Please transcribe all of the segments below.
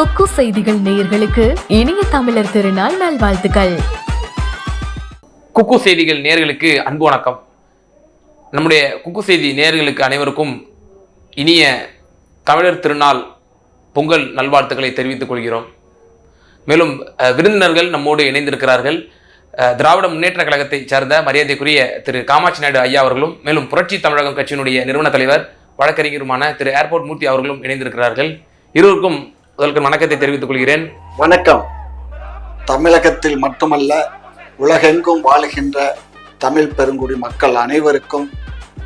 கொக்கு செய்திகள் நேயர்களுக்கு இனிய தமிழர் திருநாள் நல்வாழ்த்துக்கள். குக்கு செய்திகள் நேர்களுக்கு அன்பு வணக்கம். நம்முடைய குக்கு செய்தி நேர்களுக்கு அனைவருக்கும் இனிய தமிழர் திருநாள் பொங்கல் நல்வாழ்த்துக்களை தெரிவித்துக் கொள்கிறோம். மேலும் விருந்தினர்கள் நம்மோடு இணைந்திருக்கிறார்கள். திராவிட முன்னேற்ற கழகத்தைச் சேர்ந்த மரியாதைக்குரிய திரு காமாட்சி நாயுடு ஐயா அவர்களும் மேலும் புரட்சி தமிழகம் கட்சியினுடைய நிறுவன தலைவர் வழக்கறிஞருமான திரு ஏர்போர்ட் மூர்த்தி அவர்களும் இணைந்திருக்கிறார்கள். இருவருக்கும் முதலுக்கு வணக்கத்தை தெரிவித்துக் கொள்கிறேன். வணக்கம். தமிழகத்தில் மட்டுமல்ல உலகெங்கும் வாழுகின்ற தமிழ் பெருங்குடி மக்கள் அனைவருக்கும்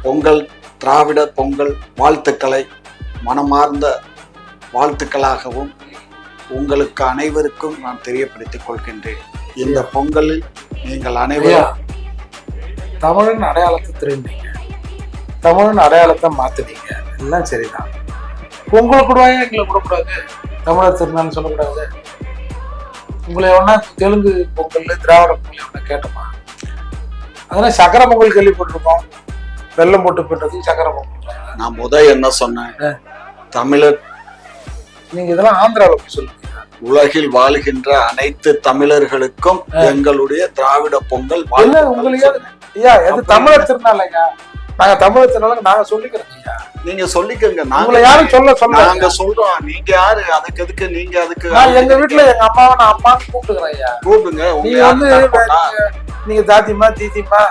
பொங்கல் திராவிட பொங்கல் வாழ்த்துக்களை மனமார்ந்த வாழ்த்துக்களாகவும் உங்களுக்கு அனைவருக்கும் நான் தெரியப்படுத்திக் கொள்கின்றேன். இந்த பொங்கலில் நீங்கள் அனைவரும் தமிழன் அடையாளத்தை திரும்பிங்க தமிழன் அடையாளத்தை மாத்துனீங்க. எல்லாம் சரிதான். உங்களை கூடவாயா எங்களை கூடக்கூடாது தமிழர் திருநாள் சொல்லக்கூடாது உங்களை எவனா தெலுங்கு பொங்கல் திராவிட பொங்கல் எவனா கேட்டோமா? அதெல்லாம் சக்கர பொங்கல் கேள்விப்பட்டிருக்கோம். வெள்ளம் போட்டு போட்டதுக்கு சக்கர பொங்கல். நான் முத என்ன சொன்னேன். தமிழர் நீங்க இதெல்லாம் ஆந்திராவில் போய் சொல்லுங்க. உலகில் வாழுகின்ற அனைத்து தமிழர்களுக்கும் எங்களுடைய திராவிட பொங்கல் உங்களுக்கு. ஐயா எது தமிழர் திருநாள் ஐயா நாங்க திருநாளுக்கு நாங்க சொல்லிக்கிறோம் ஐயா. நீங்க சொல்லிக்கங்க. உங்களை நாங்க யாரும் சொல்ல சொல்ல நாங்க சொல்றோம். நீங்க யாரு? அதுக்கு எதுக்கு நீங்க அதுக்கு நான் எங்க வீட்டுல எங்க அம்மாவை நான் அம்மான்னு கூப்பிட்டுக்கிறேன் ஐயா. கூப்பிடுங்க. நீங்க வந்து? நீங்க- தாத்திமா தீத்திமா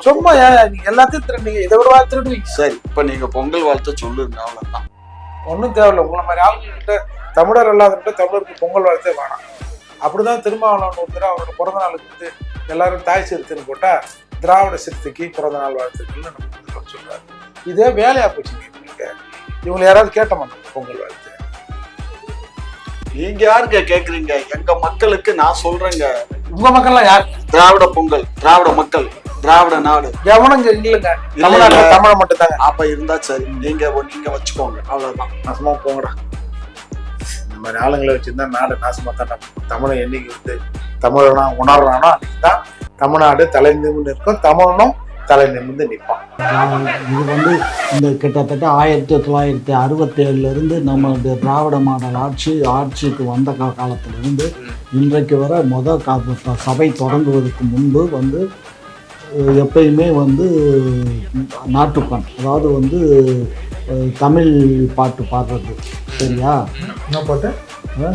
சும்மா எல்லாத்தையும் திருடுங்க இதை விட திருடுவீங்க. சரி இப்ப நீங்க பொங்கல் வாழ்த்து சொல்லுங்க. அவ்வளவுதான். ஒன்றும் தேவையில்ல. உங்களை மாதிரி ஆளுங்கள்கிட்ட தமிழர் இல்லாதவங்கிட்ட தமிழருக்கு பொங்கல் வாழ்த்தே வேணாம். அப்படிதான் திருமாவளவன் ஒருத்தர் அவரோட பிறந்த நாளுக்கு வந்து எல்லாரும் தாய் சிறுத்தைன்னு போட்டா திராவிட சிறுத்தைக்கு பிறந்த நாள் வாழ்த்துக்கள்னு நம்ம சொல்றாரு. இதே வேலையா போச்சுங்க நீங்க இவங்களை யாராவது கேட்ட மாட்டோம் பொங்கல் வாழ்த்து. நீங்க யாருங்க கேக்குறீங்க? எங்க மக்களுக்கு நான் சொல்றேங்க. உங்க மக்கள்லாம் யார்? திராவிட பொங்கல் திராவிட மக்கள் திராவிட நாடு. எவனும் இங்க இல்லைங்க. இல்ல, தமிழ்நாட்டுல. தமிழை மட்டும் தாங்க அப்ப இருந்தா சரி நீங்க நீங்க வச்சுக்கோங்க. அவ்வளவுதான். நாசமா போங்கடா. இந்த மாதிரி ஆளுங்களை வச்சிருந்தா நாடு நாசமா தான் தமிழை என்னைக்கு வந்து தமிழனா உணர்றானோ அன்னைக்கு தான் தமிழ்நாடு தலை நிமிர்ந்து இருக்கும் தமிழனும் தலை நிமிர்ந்து நிற்பான். இது வந்து இந்த கிட்டத்தட்ட ஆயிரத்தி தொள்ளாயிரத்தி அறுபத்தேழுல இருந்து நம்மளுடைய திராவிட மாடல் ஆட்சி ஆட்சிக்கு வந்த கா காலத்திலிருந்து இன்றைக்கு வரை முத கா ப- சபை தொடங்குவதற்கு முன்பு வந்து எப்பயுமே வந்து நாட்டுப்பண் அதாவது வந்து தமிழ் பாட்டு பாடுறது. சரியா? என்ன பாட்டு?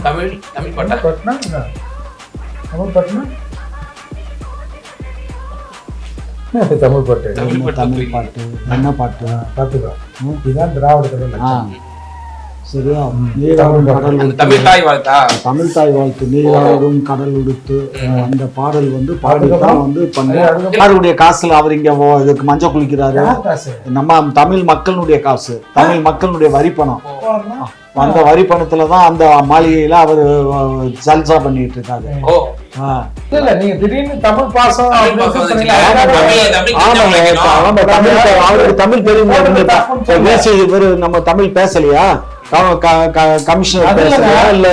தமிழ் தமிழ் பட்ட? பாட்டுனா? தமிழ் பாட்டுனா? தமிழ் பாட்டு? தமிழ் பாட்டு. என்ன பாட்டு? பாத்துக்கோ ம். இதுதான் திராவிட. சரியா. தமிழ் தாய் வாழ்த்தா தமிழ் தாய் வாழ்த்து? நீராடும் கடல் உடுத்து. அந்த பாடல் வந்து பாடி தான் வந்து பண்ண. அது அதுக்கு யாருடைய காசுல அவர் இங்க ஓ- இதுக்கு மஞ்சள் குளிக்கிறாரு? நம்ம தமிழ் மக்களுடைய காசு. தமிழ் மக்களுடைய வரி பணம் போடுறா? அந்த வரி பணத்துல தான் அந்த மாளிகையில அவர் சல்சா பண்ணிட்டு இருக்காரு. இல்ல இல்ல நீங்க திடீர்னு தமிழ் பாசம் தமிழ் தெரியும். நம்ம தமிழ் பேசலையா? க- க- க- கமிஷனர். பேசலையா? இல்ல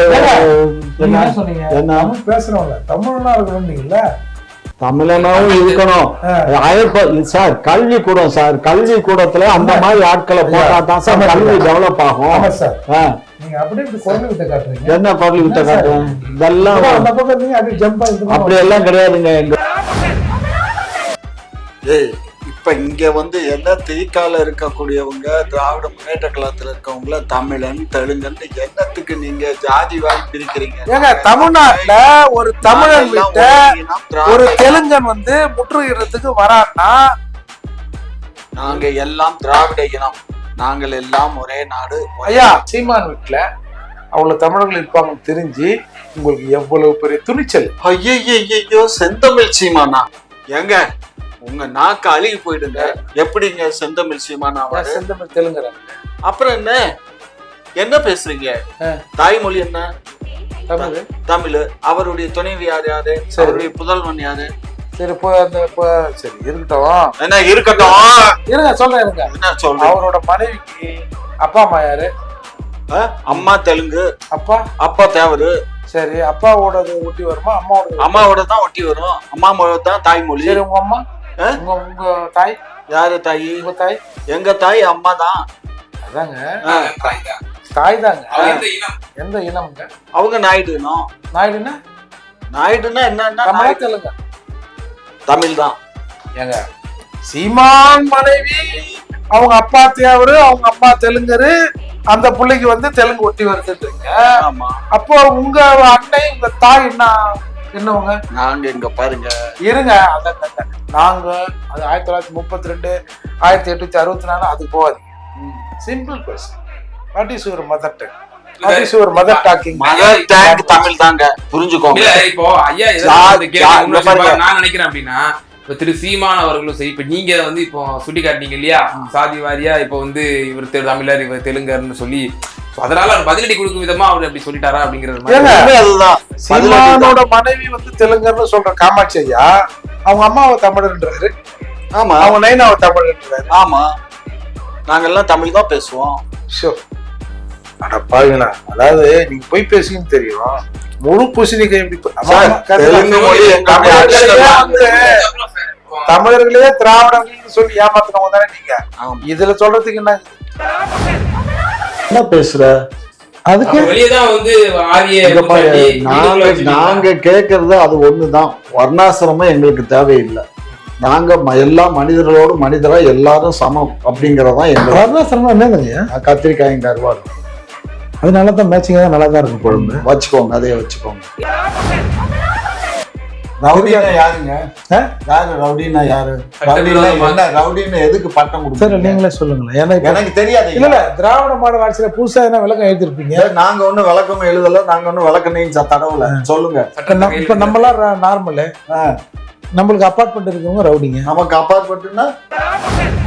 என்ன? சொன்னீங்க? தமிழ் பேசுறவங்க தமிழ்னா இருக்கணும்னீங்கல்ல தமிழனாவும் இருக்கணும். சார் கல்வி கூடம் சார் கல்வி கூடத்துல அந்த மாதிரி ஆட்களை போட்டா தான் சார் கல்வி டெவலப் ஆகும். என்ன விட்ட இதெல்லாம் அப்படி எல்லாம் கிடையாதுங்க. எங்க ஏய் இப்ப இங்க வந்து எல்லாம் தேய்க்கால இருக்கக்கூடியவங்க திராவிட முன்னேற்ற கழகத்துல இருக்கவங்கள தமிழன் தெலுங்கன் என்னத்துக்கு நீங்க ஜாதி வாரி பிரிக்கிறீங்க? ஏங்க தமிழ்நாட்டுல ஒரு தமிழன் விட்ட ஒரு தெலுங்கன் வந்து முற்றுகிறதுக்கு வரான்னா நாங்க எல்லாம் திராவிட இனம். நாங்கள் எல்லாம் ஒரே நாடு ஐயா சீமான் வீட்டுல அவ்வளவு தமிழர்கள் இருப்பாங்கன்னு தெரிஞ்சு உங்களுக்கு எவ்வளவு பெரிய துணிச்சல்? ஐயோ செந்தமிழ் சீமானா? ஏங்க உங்க நாக்கு அழுகி போயிடுங்க. எப்படிங்க செந்தமிழ் சீமானா? செந்தமிழ் தெலுங்குறாங்க அப்புறம் என்ன? என்ன பேசுறீங்க. தாய்மொழி என்ன? தமிழ். தமிழ். அவருடைய துணைவி யார் யாரு. அவருடைய புதல்வன் யாரு? சரி இப்போ அந்த இப்போ சரி இருக்கட்டும். என்ன இருக்கட்டும். இருங்க சொல்றேன் இருங்க. என்ன சொல்ற அவரோட மனைவிக்கு அப்பா அம்மா யாரு? அம்மா தெலுங்கு. அப்பா? அப்பா தேவரு. சரி அப்பாவோடது ஒட்டி வருமா? அம்மாவோட அம்மாவோட தான் ஒட்டி வரும். அம்மா தான் தாய்மொழி. சரி உங்க அம்மா? உங்க உங்க தாய்? யாரு தாயி? உங்க தாய்? எங்க தாய் அம்மா தான். அதாங்க. தாய் தாங்க எந்த இனம்? எந்த இனம்ங்க? அவங்க நாயுடுனோம் நாயுடுன்னா? நாயுடுனா என்னன்னா தமிழா தெலுங்கு. தமிழ் தான் ஏங்க? சீமான் மனைவி அவங்க அப்பா தேவரு அவங்க அம்மா தெலுங்கரு அந்த பிள்ளைக்கு வந்து தெலுங்கு ஒட்டி வருதுன்றீங்க. அப்போ உங்க அன்னை உங்க தாய் என்ன என்னவங்க? நாங்க இங்க பாருங்க. இருங்க. அந்த. நாங்க அது ஆயிரத்தி தொள்ளாயிரத்தி முப்பத்தி ரெண்டு ஆயிரத்தி எட்நூத்தி அறுபத்தி நாலு அது போகாதீங்க. Simple question what is your mother tongue mother talking mother tank Tamil தாங்க புரிஞ்சுக்கோங்க. இல்ல இப்போ ஐயா நான் நினைக்கிறேன் அப்படின்னா இப்ப திரு சீமான் அவர்களும் சரி இப்ப நீங்க வந்து இப்போ சுட்டி காட்டினீங்க இல்லையா சாதி வாரியா இப்போ வந்து இவர் தெ- தமிழர் இவர் தெலுங்கர்னு சொல்லி அதனால அவர் பதிலடி கொடுக்கும் விதமா அவர் அப்படி சொல்லிட்டாரா அப்படிங்கிறது மாதிரி. ஏங்க, உண்மை அதுதான். சீமானோட மனைவி வந்து தெலுங்கர்னு சொல்ற காமாட்சி ஐயா அவங்க அம்மாவை தமிழன்றாரு ஆமா. அவங்க நைனாவை தமிழன்றாரு ஆமா. நாங்கெல்லாம் தமிழ் தான் பேசுவோம். ஷோ. அட பாருங்களா அதாவது நீங்க போய் பேசுங்கன்னு தெரியும். முழு பூசணிக்காய் எப்படி தமிழர்களே திராவிடர்கள் சொல்லி ஏமாத்தினவங்க தானே நீங்க. இதுல சொல்றதுக்கு என்ன? என்ன பேசுற? நாங்க கேட்கறது அது ஒண்ணுதான். வர்ணாசிரமம் எங்களுக்கு தேவையில்லை. நாங்க ம- எல்லா மனிதர்களோடு மனிதரா எல்லாரும் சமம் அப்படிங்கறதான் எங்க வர்ணாசிரமம் என்னதுங்க கத்திரிக்காயும் கருவாடு அதனால தான் மேட்சிங்காக நல்லா தான் இருக்கும் குழம்பு வச்சுக்கோங்க அதையே வச்சுக்கோங்க. ரவுடியா யாருங்க? யாரு? ரவுடினா யாரு? ரவுடினா என்ன? ரவுடின்னு எதுக்கு பட்டம் சரி கொடுக்குறீங்க நீங்களே சொல்லுங்களேன். ஏன்னா எனக்கு தெரியாது இல்ல திராவிட மாடல் ஆட்சியில புதுசா என்ன விளக்கம் எழுதிருப்பீங்க நாங்க ஒண்ணும் விளக்கம் எழுதல நாங்க ஒண்ணும் விளக்கணையும் தடவல. சொல்லுங்க. இப்ப நம்மளாம் நார்மலு ஆ, நம்மளுக்கு அப்பார்ட்மெண்ட் இருக்கவங்க ரவுடிங்க. நமக்கு ம்,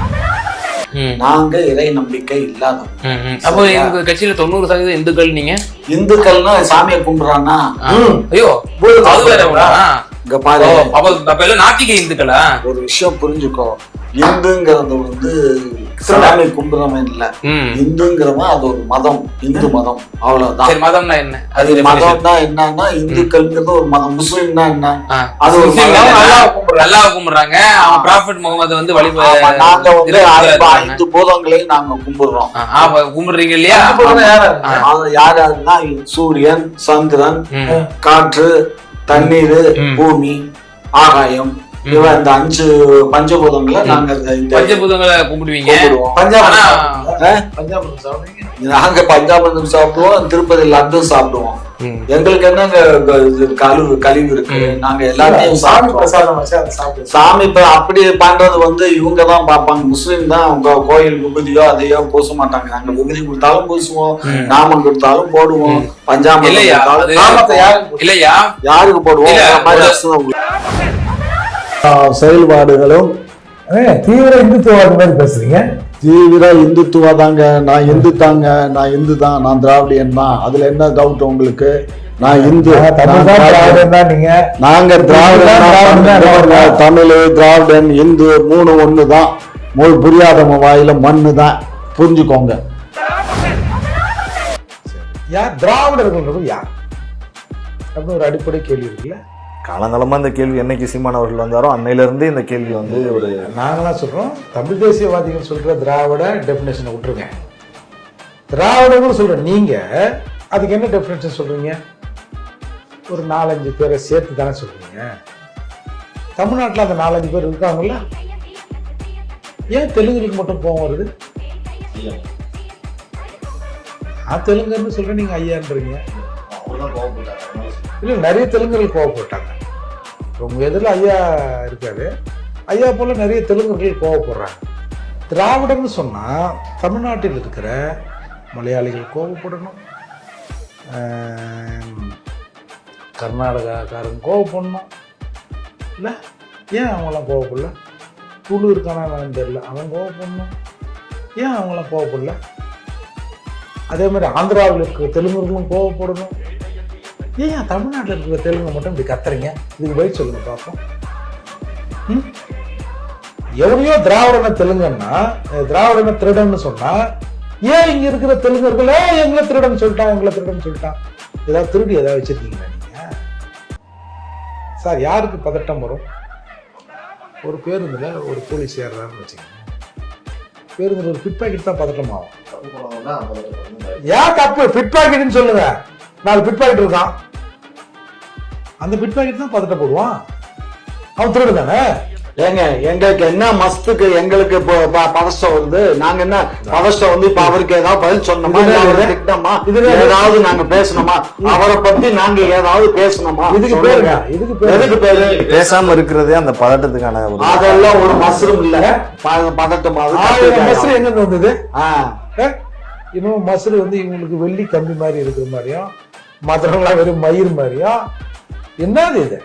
நாங்க இறை நம்பிக்கை இல்லாதவங்க. ம். அப்போ எங்க கட்சியில தொண்ணூறு சதவீதம் இந்துக்கள் நீங்க? இந்துக்கள்னா சாமியை கும்பிடுறான்னா. ஐயோ அது வேற? இங்க பாரு. அப்ப நாத்திக இந்துக்களா? ஒரு விஷயம் புரிஞ்சுக்கோ. இந்துங்கிறது வந்து சாமி கும்பிடுறவன் இல்ல. இந்துங்கிறவன் அது ஒரு மதம். இந்து மதம். அவ்வளவுதான். மதம்னா என்ன? அது. மதம் தான் என்னன்னா இந்துக்கள்ங்கிறது ஒரு மதம். முஸ்லீம்னா என்ன. அது ஒரு. அல்லாஹ் கும்பிடுறாங்க. அவன் ப்ராஃபிட் முகமது வந்து வழிப ஆமா, நாங்க வந்து ஐந்து- பூதங்களையும் நாங்க கும்பிடுறோம். கும்பிடுறீங்க இல்லையா? யார் யாருன்னா சூரியன் சந்திரன். காற்று தண்ணீர். பூமி ஆகாயம். இவன் இந்த அஞ்சு பஞ்சபூதங்களை நாங்க இந்த- பஞ்சபூதங்களை கும்பிடுவீங்க. கும்பிடுவோம். ஆனா பஞ்சாப் சாப்பிடுவீங்க? நாங்க பஞ்சாபந்தம் சாப்பிடுவோம் திருப்பதி லட்டு சாப்பிடுவோம். எங்களுக்கு என்னங்க கழிவு கழிவு இருக்கு. நாங்க எல்லாத்தையும் சாமி சாப்பிடுவோம். சாமி இப்ப அப்படி பண்றது வந்து இவங்க தான் பார்ப்பாங்க. முஸ்லீம் தான் அவங்க கோயில் விபூதியோ அதையோ பூச மாட்டாங்க. நாங்க விபூதி கொடுத்தாலும் பூசுவோம். நாமம் கொடுத்தாலும் போடுவோம். பஞ்சாமம் இல்லையா? யாருக்கு போடுவோம்? செயல்பாடுகளும் தீவிர இந்துத்துவாதி மாதிரி பேசுறீங்க. தீவிர இந்துத்துவா தாங்க. நான் இந்து தாங்க. நான் இந்து தான். நான் திராவிடியன் தான். அதுல என்ன டவுட் உங்களுக்கு? நான் இந்து. நீங்க. திராவிடன் தமிழ் திராவிடன். இந்து மூணு ஒண்ணு தான். மொழி புரியாதவங்க வாயில மண்ணு தான். புரிஞ்சுக்கோங்க. யார்? திராவிடர்கள் யார்? அப்படின்னு ஒரு அடிப்படை கேள்வி இருக்குல்ல. காலங்காலமா இந்த கேள்வி என்னைக்கு சீமான் அவர்கள் வந்தாரோ அன்னையிலிருந்தே இந்த கேள்வி வந்து ஒரு நாங்களாம் சொல்றோம். தமிழ் தேசியவாதிகள் சொல்ற திராவிட டெஃபினேஷனை விட்டுருங்க. திராவிடர்கள் சொல்ற நீங்க அதுக்கு என்ன டெஃபினேஷன் சொல்றீங்க? ஒரு நாலஞ்சு பேரை சேர்த்து தானே சொல்றீங்க. தமிழ்நாட்டில் அந்த நாலஞ்சு பேர் இருக்காங்கல்ல? ஏன் தெலுங்குக்கு மட்டும் கோவம் வருது? நான் தெலுங்குன்னு சொல்றேன் நீங்க ஐயான்றீங்க. இல்லை நிறைய தெலுங்குகள் கோவப்பட்டாங்க. உங்க எதிரில் ஐயா இருக்காரு. ஐயா போல நிறைய தெலுங்குகள் கோவப்படுறாங்க. திராவிடர்னு சொன்னால் தமிழ்நாட்டில் இருக்கிற மலையாளிகள் கோவப்படணும். கர்நாடகாக்காரன் கோவப்படணும். இல்லை ஏன் அவங்களாம் கோவப்படல? துளு இருக்கானான்னு தெரியல. அவன் கோவப்படணும். ஏன் அவங்களாம் கோவப்படல? அதே மாதிரி ஆந்திராவில் இருக்கிற தெலுங்குகளும் கோவப்படணும். ஏன் தமிழ்நாட்டில் இருக்கிற தெலுங்கு மட்டும் இப்படி கத்துறீங்க? இதுக்கு பதில் சொல்லுங்க பார்ப்போம்? எவனையோ திராவிடன தெலுங்குன்னா திராவிடன திருடன்னு சொன்னா ஏன் இங்க இருக்கிற தெலுங்கர்களே எங்களை திருடன் சொல்லிட்டான் எங்களை திருடன் சொல்லிட்டான்? ஏதாவது திருடி ஏதாவது வச்சிருக்கீங்களா நீங்க? சார் யாருக்கு பதட்டம் வரும்? ஒரு பேருந்துல ஒரு போலீஸ் ஏறுறாருன்னு வச்சுக்கோங்க. பேருந்துல ஒரு பிட் பாக்கெட் தான் பதட்டம். ஆகும் ஏன் தப்பு பிட் பாக்கெட்னு சொல்லுங்க. நாலு பிட் பாக்கெட் இருக்கான். அந்த பிட் பாக்கெட் தான் பதட்ட போடுவான். அவன் திருடு தானே ஏங்க எங்களுக்கு என்ன மஸ்துக்கு எங்களுக்கு பதஷ்டம் வருது? நாங்க என்ன பதஷ்டம் வந்து இப்ப அவருக்கு ஏதாவது பதில் சொன்னோமா? திட்டமா? ஏதாவது நாங்க பேசணுமா? அவரை பத்தி நாங்க ஏதாவது பேசணுமா? இதுக்கு. பேருங்க இதுக்கு பேரு எதுக்கு பேரு? பேசாம இருக்கிறதே அந்த பதட்டத்துக்கான ஒரு அதெல்லாம் ஒரு மஸ்ரும் இல்ல. ப- பதட்டமாவது ஆயிரம் மசுறு எங்க இருந்து வந்தது? இன்னும் மசுறு வந்து இவங்களுக்கு வெள்ளி கம்பி மாதிரி இருக்கிற மாதிரியும் மற்றவங்களாம் வெறும் மயிர் மாதிரியும் என்னது இது?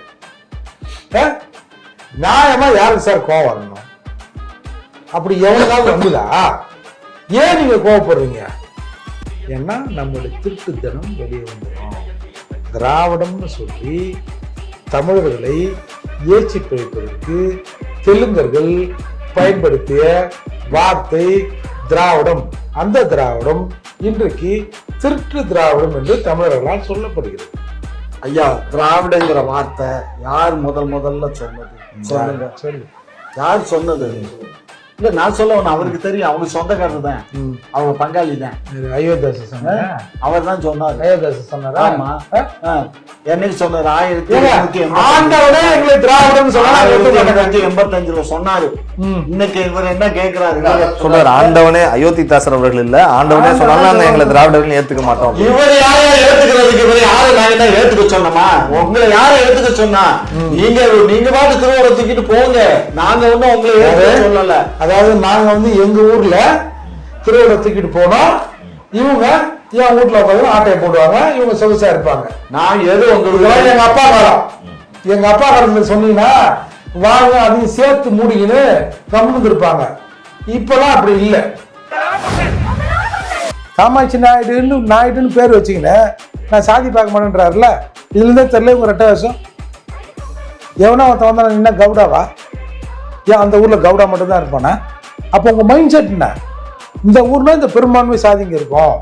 நியாயமா யாருக்கு சார் கோவம் வரணும்? அப்படி எவ்வளவு வந்துதா? ஏன் நீங்க கோவப்படுறீங்க? ஏன்னா நம்மளுடைய திருட்டுத்தனம் வெளியே வந்துடும் திராவிடம்னு சொல்லி தமிழர்களை ஏச்சி பிழைப்பதற்கு தெலுங்கர்கள் பயன்படுத்திய வார்த்தை திராவிடம். அந்த திராவிடம் இன்றைக்கு திருட்டு திராவிடம் என்று தமிழர்களால் சொல்லப்படுகிறது. ஐயா திராவிடங்கிற வார்த்தை யார் முதல் முதல்ல சொன்னது? சொல்லுங்க. சொல்லு. யார் சொன்னது? இல்ல நான் சொல்ல வேணாம். அவருக்கு தெரியும். அவங்க சொந்தக்காரர் தான். அவங்க பங்காளி தான். அயோத்தியாசு சொன்னாரா? அவர் தான் சொன்னாரு. அயோத்தியாசு சொன்னாரா? ஆமா. என்னைக்கு சொன்னாரு? ஆயிரத்தி ஆண்டவனே எங்களை திராவிடம் சொன்னா நான் ஆயிரத்தி ஒத்துக்க மாட்டேன். எண்ணூத்தி எண்பத்தஞ்சுல சொன்னாரு. இன்னைக்கு இவர் என்ன கேக்குறாரு? சொல்றாரு ஆண்டவனே அயோத்தி தாசர் அவர்கள் இல்ல. ஆண்டவனே சொன்னாலும் எங்களை திராவிடர்கள் ஏத்துக்க மாட்டோம். இவர் யாரை ஏத்துக்கிறதுக்கு இவர் யாரை நாங்க என்ன ஏத்துக்க சொன்னோமா? உங்களை யாரை ஏத்துக்க சொன்னா? நீங்க நீங்க பாட்டு திருவோட தூக்கிட்டு போங்க. நாங்க ஒண்ணும் உங்களை ஏத்துக்க சொல்லல. அதாவது நாங்க வந்து எங்க ஊர்ல திருவிழா தூக்கிட்டு போனோம். இவங்க என் வீட்டுல உட்காந்து ஆட்டையை போடுவாங்க. இவங்க சொகுசா இருப்பாங்க. நான் எது உங்களுக்கு எங்க அப்பா காலம். எங்க அப்பா காலத்துல சொன்னீங்கன்னா வாங்க அதையும் சேர்த்து மூடிக்கின்னு கம்முன்னு இருப்பாங்க இப்பெல்லாம் அப்படி இல்லை. காமாட்சி நாயுடுன்னு நாயுடுன்னு பேர் வச்சுக்கினேன் நான் சாதி பார்க்க மாட்டேன்றாருல இதுல இருந்தே தெரியல இவங்க ரெட்டை வருஷம் எவனா ஒருத்தன் வந்தா என்ன கவுடாவா? ஏன் அந்த ஊர்ல கவுடா மட்டும் தான் இருப்பானா? அப்போ உங்க மைண்ட் செட் என்ன? இந்த ஊர்ல இந்த பெரும்பான்மை சாதிங்க இருக்கும்.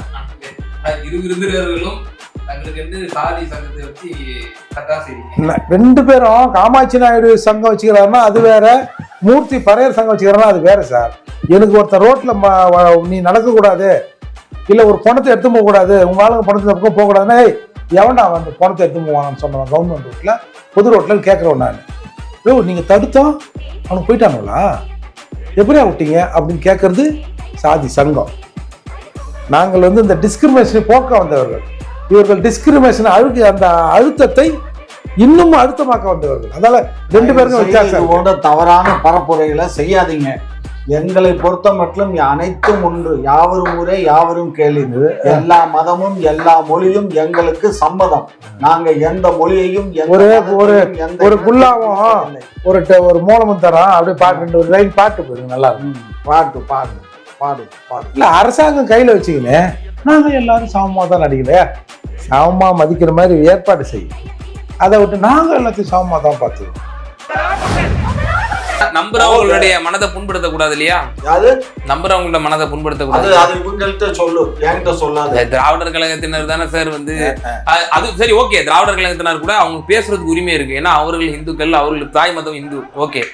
ரெண்டு பேரும் காமாட்சி நாயுடு சங்கம் வச்சுக்கிறாருன்னா அது வேற மூர்த்தி பறையர் சங்கம் வச்சுக்கிறாருன்னா அது வேற சார். எனக்கு ஒருத்தர் வ- நீ நடக்கக்கூடாது. இல்ல ஒரு பணத்தை எடுத்து போக கூடாது. உங்க ஆளுங்க பணத்தை பக்கம் போக கூடாதுன்னா "ஏய், எவன்டா வந்து பணத்தை எடுத்து போவான்னு சொன்னவன் கவர்மெண்ட் ரோட்ல பொது ரோட்ல கேட்கிறவன் நான். ஓ நீங்க தடுத்தோம் அவனுக்கு போயிட்டானுங்களா? எப்படியா விட்டீங்க அப்படின்னு கேட்கறது சாதி சங்கம். நாங்கள் வந்து இந்த டிஸ்கிரிமினேஷனை போக்க வந்தவர்கள். இவர்கள் டிஸ்கிரிமினேஷன் அழுக்கு அந்த அழுத்தத்தை இன்னும் அழுத்தமாக்க வந்தவர்கள். அதனால ரெண்டு பேருக்கும் வித்தியாசம் தவறான பரப்புரைகளை செய்யாதீங்க. எங்களை பொறுத்த மட்டும் அனைத்தும் ஒன்று. யாவரும் ஊரே யாவரும் கேள்வி எல்லா மதமும் எல்லா மொழியும் எங்களுக்கு சம்மதம். நாங்க எந்த மொழியையும் ஒரு- ஒரு- ஒரு குல்லாவும். ஒரு ஒரு மூலமும் தரோம் அப்படியே பாட்டு ஒரு லைன் பாட்டு போயிருங்க நல்லா இருக்கும். பாட்டு பாடு பாடு பாடு இல்ல அரசாங்கம் கையில வச்சுக்கினே நாங்க எல்லாரும் சமமா தான் நடிக்கல சமமா மதிக்கிற மாதிரி ஏற்பாடு செய்யும். அதை விட்டு நாங்க எல்லாத்தையும் சமமா தான் பார்த்துக்கோம் நம்புறவங்களுடைய மனதை புண்படுத்த கூடாது இல்லையா? அது? நம்புறவங்களோட மனதை புண்படுத்த கூடாது அது இவங்கள்ட்ட சொல்லு. என்கிட்ட சொல்லாத. திராவிடர் கழகத்தினர் தானே சார் வந்து? அது சரி ஓகே. திராவிடர் கழகத்தினர் கூட அவங்க பேசுறதுக்கு உரிமை இருக்கு. ஏன்னா அவர்கள் இந்துக்கள் அவர்களுக்கு தாய் மதம் இந்து. ஓகே.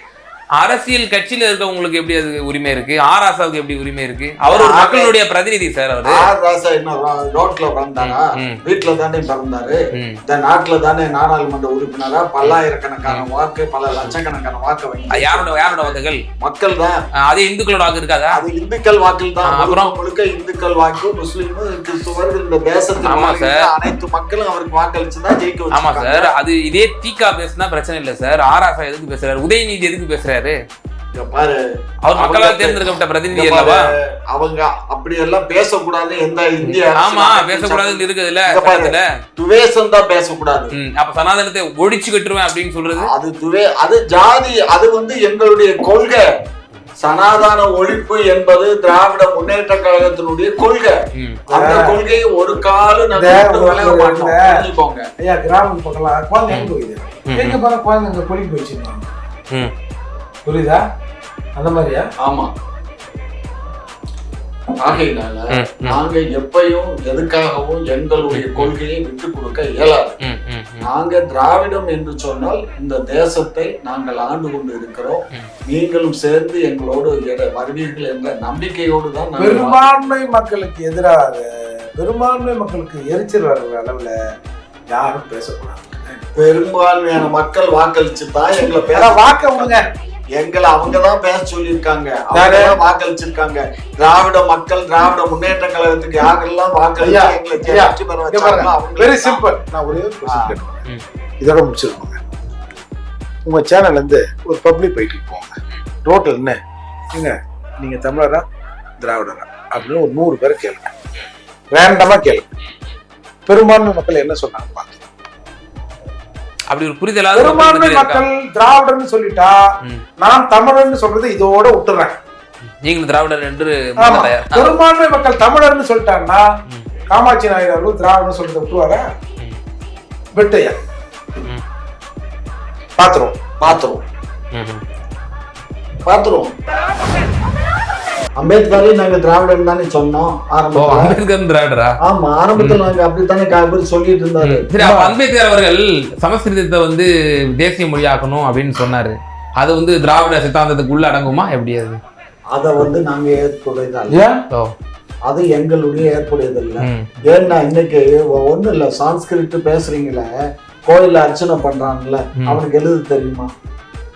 அரசியல் கட்சியில இருக்கவங்களுக்கு எப்படி அது உரிமை இருக்கு? ஆராசாவுக்கு எப்படி உரிமை இருக்கு? அவர் ஒரு மக்களுடைய பிரதிநிதி சார் அவரு. ஆர் ராசா என்ன ரோட்ல பிறந்தாரா ம். வீட்டுல தானே பிறந்தாரு. இந்த நாட்டுல தானே நாடாளுமன்ற உறுப்பினரா? பல்லாயிரக்கணக்கான வாக்கு பல லட்சக்கணக்கான வாக்கு வாங்கி யாரோட யாரோட வாக்குகள்? மக்கள் தான். அதே இந்துக்களோட வாக்கு இருக்காதா? அது இந்துக்கள் வாக்கில் தான். அப்புறம்? முழுக்க இந்துக்கள் வாக்கு முஸ்லீம் கிறிஸ்துவர் இந்த தேசத்தில் ஆமா சார். அனைத்து மக்களும் அவருக்கு வாக்களிச்சு தான் ஜெயிக்க ஆமா. சார். அது இதே தீகா பேசுனா பிரச்சனை இல்லை சார். ஆராசா எதுக்கு பேசுறாரு? உதயநிதி எதுக்கு பேசுறாரு? இங்க பாரு. அவர் மக்களால் தேர்ந்தெடுக்கப்பட்ட பிரதிநிதி அல்லவா? அவங்க அப்படி எல்லாம் பேசக்கூடாது. எந்த இந்திய ஆமா பேசக்கூடாதுன்னு பாரு. சட்டத்துல துவேஷம் தான் பேசக்கூடாது. அப்ப சனாதனத்தை ஒழிச்சு கட்டுருவேன் அப்படின்னு சொல்றது? அது துவே அது ஜாதி அது வந்து எங்களுடைய கொள்கை. சனாதன ஒழிப்பு என்பது திராவிட முன்னேற்ற கழகத்தினுடைய கொள்கை. அந்த கொள்கையை ஒரு காலம் மாட்டோம் ஐயா கிராமம் பக்கம்லாம் குழந்தை எங்க போகுது ம். எங்க பாரு குழந்தைங்க கொலி போயிடுச்சுங்க ம். புரியுதா? அந்த மாதிரியா? ஆமா. ஆகையினால. நாங்க எப்பயும் எதுக்காகவும் எங்களுடைய கொள்கையை விட்டு கொடுக்க இயலாது. நாங்க திராவிடம் என்று சொன்னால் இந்த தேசத்தை நாங்கள் ஆண்டு கொண்டு இருக்கிறோம். நீங்களும் சேர்ந்து எங்களோடு வருவீர்கள் என்ற நம்பிக்கையோடு தான் பெரும்பான்மை மக்களுக்கு எதிராக பெரும்பான்மை மக்களுக்கு எரிச்சல் வர்ற அளவுல யாரும் பேசக்கூடாது. பெரும்பான்மையான மக்கள் வாக்களிச்சு தான் எங்களை பேச வாக்க விடுங்க. எங்களை அவங்க தான் பேச சொல்லியிருக்காங்க. அவங்க யாரு? தான் வாக்களிச்சிருக்காங்க. திராவிட மக்கள் திராவிட முன்னேற்ற கழகத்துக்கு யாரெல்லாம் வாக்களிச்சு எங்களை வெற்றி பெற அவங்களுக்கு வெரி. சிம்பிள் நான் ஒரே. இதோட முடிச்சிருக்கோங்க உங்க சேனல்ல இருந்து ஒரு பப்ளிக் பைக்கு போங்க. ரோட்ல என்ன நீங்க நீங்க தமிழரா திராவிடரா அப்படின்னு ஒரு நூறு பேரை கேளுங்க. ரேண்டமா கேளுங்க. பெரும்பான்மை மக்கள் என்ன சொன்னாங்க. அப்படி ஒரு புரிதலாவது பெரும்பான்மை மக்கள் திராவிடர்னு சொல்லிட்டா. நான் தமிழர்னு சொல்றது இதோட விட்டுறேன் நீங்களும் திராவிடர் என்று. பெரும்பான்மை மக்கள் தமிழர்னு சொல்லிட்டாங்கன்னா காமாட்சி நாயுடு அவர்கள் திராவிடம் சொல்றதை விட்டுருவாரா. விட்டையா. பாத்துருவோம் பாத்துருவோம். பாத்துருவோம் அம்பேத்கரை நாங்க திராவிடன் தானே சொன்னோம். ஓ ஆரம்பத்துல அம்பேத்கர் திராவிடரா? ஆமா ஆரம்பத்துல நாங்க அப்படித்தானே காபர் சொல்லிட்டு இருந்தாரு. சரி அப்ப அம்பேத்கர் அவர்கள் சமஸ்கிருதத்தை வந்து தேசிய மொழியாக்கணும் அப்படின்னு சொன்னாரு. அது வந்து திராவிட சித்தாந்தத்துக்கு உள்ள அடங்குமா? எப்படி அது? அத வந்து நாங்க ஓ. அது எங்களுடைய ஏற்புடையதல்ல. ம். ஏன்னா இன்னைக்கு ஒண்ணும் இல்ல சான்ஸ்கிரிட் பேசுறீங்களே கோயில்ல அர்ச்சனை பண்றாங்கல்ல. அவனுக்கு எழுத தெரியுமா?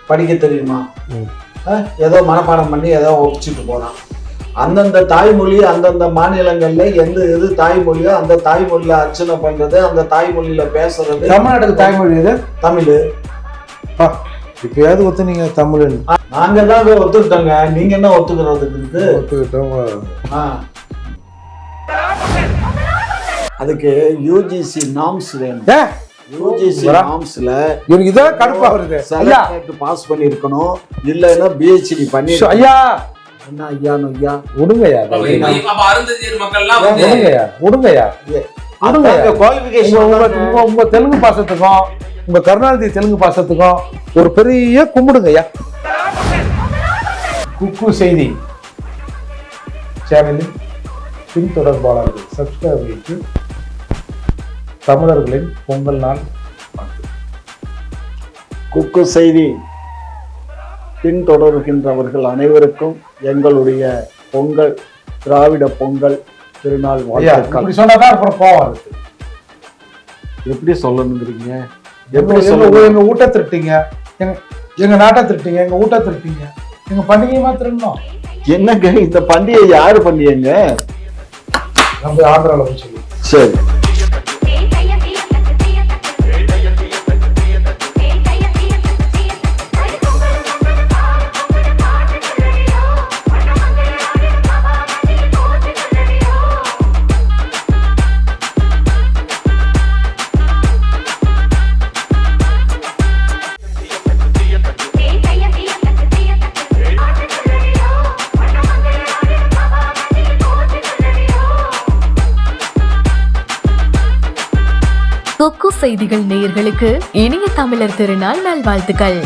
படிக்க தெரியுமா? ஏதோ மனப்பாடம் பண்ணி ஏதோ ஒப்பிச்சுட்டு போறான் அந்தந்த தாய்மொழி அந்தந்த மாநிலங்கள்ல எந்த எது தாய்மொழியோ அந்த தாய்மொழியில அர்ச்சனை பண்றது அந்த தாய்மொழியில பேசுறது. தமிழ்நாட்டுக்கு தாய்மொழி இது தமிழ். இப்பயாவது ஒத்து நீங்க தமிழ். நாங்க தான் ஒத்துக்கிட்டோங்க. நீங்க என்ன ஒத்துக்கிறதுக்கு ஒத்துக்கிட்டோம். அதுக்கு யூஜிசி நாம்ஸ் வேணும். யூஜிசி வரா. நாம்ஸ்ல எனக்கு இதான் கடுப்பா வருது. ஐயா. பாஸ் பண்ணிருக்கணும். இல்லைன்னா பிஹெச்டி பண்ணி ஐயா. என்ன ஐயானு ஐயா? விடுங்கய்யா விடுங்கய்யா விடுங்கய்யா உங்க தெலுங்கு பாசத்துக்கும் உங்க கருணாநிதி தெலுங்கு பாசத்துக்கும் ஒரு பெரிய கும்பிடுங்கய்யா. குக்கு செய்தி. சேனலின் பின்தொடர்பாளர்கள் சப்ஸ்கிரைபர்களுக்கு தமிழர்களின் பொங்கல் நாள். குக்கு செய்தி. பின்தொடர்கின்றவர்கள் அனைவருக்கும் எங்களுடைய பொங்கல் திராவிட பொங்கல் திருநாள் வாழ்த்துக்கள். சொன்னாதான் அப்புறம் கோவம் எப்படி சொல்லணுங்கிறீங்க? எப்படி எப்படி எங்க ஊட்ட திருட்டீங்க. எங்க எங்க நாட்டை திருட்டீங்க எங்க ஊட்ட திருட்டீங்க. எங்க பண்டிகையுமா திருடணும். என்னங்க இந்த பண்டிகை யாரு பண்டிகைங்க நம்ம சொல்லி சரி. செய்திகள் நேயர்களுக்கு இனிய தமிழர் திருநாள் நல்வாழ்த்துக்கள்.